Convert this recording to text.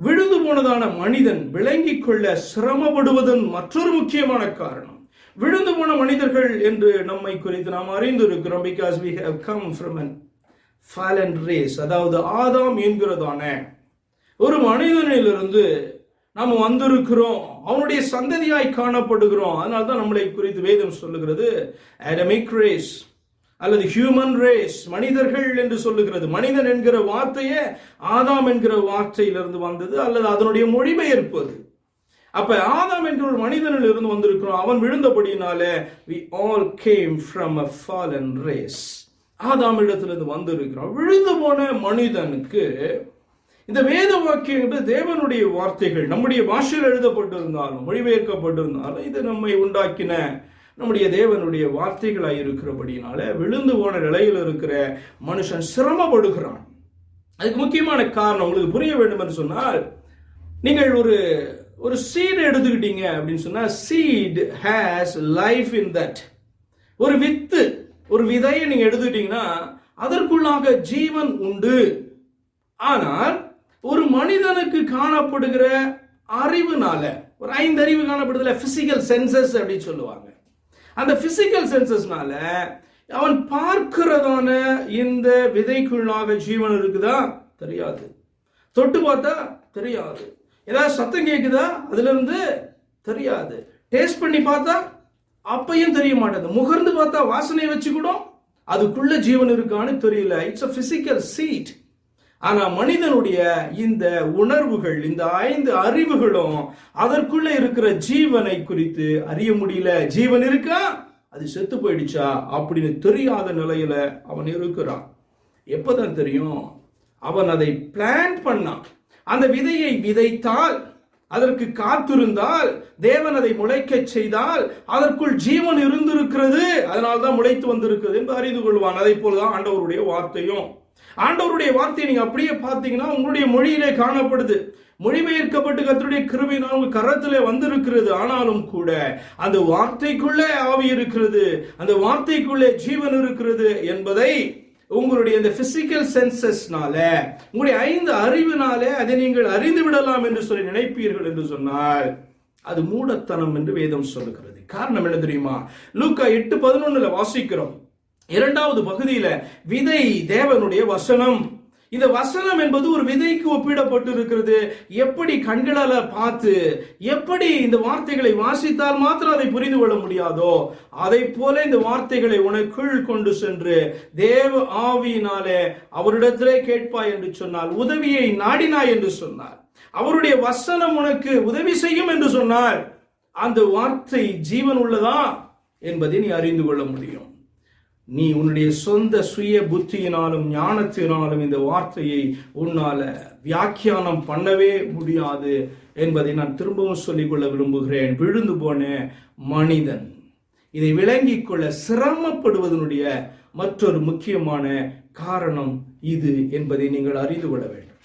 விழுந்து போனதான மனிதன் விளங்கிக் கொள்ள சிரமப்படுவதன் மற்றொரு முக்கியமான காரணம். விழுந்து போன மனிதர்கள் என்று நம்மை குறித்து நாம் அறிந்திருக்கிறோம் because we have come from an fallen race அதாவது ஆதாம் என்கிறதான ஒரு மனிதனிலிருந்து நாம் வந்திருக்கிறோம். அவனுடைய சந்ததியாய் காணப்படுகிறோம். அதனால தான் நம்மளை குறித்து வேதம் சொல்லுகிறது. ஆடமிக் ரேஸ் அல்லது ஹியூமன் ரேஸ் மனிதர்கள் என்று சொல்லுகிறது. மனிதன் என்கிற வார்த்தையே ஆதாம் என்கிற வார்த்தையிலிருந்து வந்தது அல்லது அதனுடைய மொழிபெயர்ப்பு அது. அப்ப ஆதாம் என்ற ஒரு மனிதனில் இருந்து வந்திருக்கிறோம். அவன் விழுந்தபடியினாலே we all came from a fallen race ஆதாம் இடத்திலிருந்து வந்திருக்கிறோம். விழுந்து போன மனிதனுக்கு இந்த வேத வாக்கியங்கள் தேவனுடைய வார்த்தைகள் நம்முடைய பாஷையில் எழுதப்பட்டிருந்தாலும் மொழிபெயர்க்கப்பட்டிருந்தாலும் இது நம்மை உண்டாக்கின நம்முடைய தேவனுடைய வார்த்தைகளாய் இருக்கிறபடினால விழுந்து போன நிலையில் இருக்கிற மனுஷன் சிரமப்படுகிறான். அதுக்கு முக்கியமான காரணம் உங்களுக்கு புரிய வேண்டும் என்று சொன்னால் நீங்கள் ஒரு ஒரு சீடு எடுத்துக்கிட்டீங்க அப்படின்னு சொன்னால் seed has life in that ஒரு வித்து ஒரு விதையை நீங்கள் எடுத்துக்கிட்டீங்கன்னா அதற்குள்ளாக ஜீவன் உண்டு. ஆனால் ஒரு மனிதனுக்கு காணப்படுகிற அறிவுனால ஒரு ஐந்து அறிவு காணப்படுதுல பிசிக்கல் சென்சஸ் அப்படின்னு சொல்லுவாங்க. அந்த பிசிக்கல் சென்சஸ்னால அவன் பார்க்கிறதான இந்த விதைக்குள்ளாக ஜீவன் இருக்குதா? தெரியாது. தொட்டு பார்த்தா தெரியாது. ஏதாவது சத்தம் கேட்குதா அதுல இருந்து தெரியாது. டேஸ்ட் பண்ணி பார்த்தா அப்பையும் தெரிய மாட்டேது முகர்ந்து பார்த்தா வாசனை வச்சு கூட அதுக்குள்ள ஜீவன் இருக்கான்னு தெரியல. இட்ஸ் அ பிசிக்கல் சீட் ஆனா மனிதனுடைய இந்த உணர்வுகள் இந்த ஐந்து அறிவுகளும் அதற்குள்ள இருக்கிற ஜீவனை குறித்து அறிய முடியல. ஜீவன் இருக்கா? அது செத்து போயிடுச்சா? அப்படின்னு தெரியாத நிலையில அவன் இருக்கிறான். எப்பதான் தெரியும்? அவன் அதை பிளான் பண்ணான். அந்த விதையை விதைத்தால் அதற்கு காத்திருந்தால் தேவன் அதை முளைக்கச் செய்தால் அதற்குள் ஜீவன் இருந்திருக்கிறது. அதனால்தான் முளைத்து வந்திருக்கிறது என்று அறிந்து கொள்வான். அதை போலதான் ஆண்டவருடைய வார்த்தையும். ஆண்டவருடைய வார்த்தையை நீங்க அப்படியே பார்த்தீங்கன்னா உங்களுடைய மொழியிலே காணப்படுது. மொழிபெயர்க்கப்பட்டு கத்தருடைய கிருபையினால் உங்க கரத்தில் வந்திருக்கிறது. ஆனாலும் கூட அந்த வார்த்தைக்குள்ளே ஆவி இருக்கிறது. அந்த வார்த்தைக்குள்ளே ஜீவன் இருக்கிறது என்பதை உங்களுடைய இந்த பிசிக்கல் சென்சஸ்னால உங்களுடைய ஐந்து அறிவினாலே அதை நீங்கள் அறிந்து விடலாம் என்று சொல்லி நினைப்பீர்கள் என்று சொன்னால் அது மூடத்தனம் என்று வேதம் சொல்லுகிறது. காரணம் என்ன தெரியுமா? லூக்கா எட்டு பதினொன்னுல வாசிக்கிறோம். இரண்டாவது பகுதியில விதை தேவனுடைய வசனம். இந்த வசனம் என்பது ஒரு விதைக்கு ஒப்பிடப்பட்டு இருக்கிறது எப்படி கண்களால பார்த்து எப்படி இந்த வார்த்தைகளை வாசித்தால் மாத்திரம் அதை புரிந்து கொள்ள முடியாதோ அதை போல இந்த வார்த்தைகளை உனக்குள் கொண்டு சென்று தேவ ஆவியினாலே அவரிடத்திலே கேட்பாய் என்று சொன்னால் உதவியை நாடினாய் என்று சொன்னார் அவருடைய வசனம் உனக்கு உதவி செய்யும் என்று சொன்னார் அந்த வார்த்தை ஜீவன் உள்ளதா என்பதை நீ அறிந்து கொள்ள முடியும். நீ உன்னுடைய சொந்த சுய புத்தியினாலும் ஞானத்தினாலும் இந்த வார்த்தையை உன்னால வியாக்கியானம் பண்ணவே முடியாது என்பதை நான் திரும்பவும் சொல்லிக்கொள்ள விரும்புகிறேன். விழுந்து போன மனிதன். இதை விளங்கிக் கொள்ள சிரமப்படுவதனுடைய மற்றொரு முக்கியமான காரணம் இது என்பதை நீங்கள் அறிந்து கொள்ள வேண்டும்.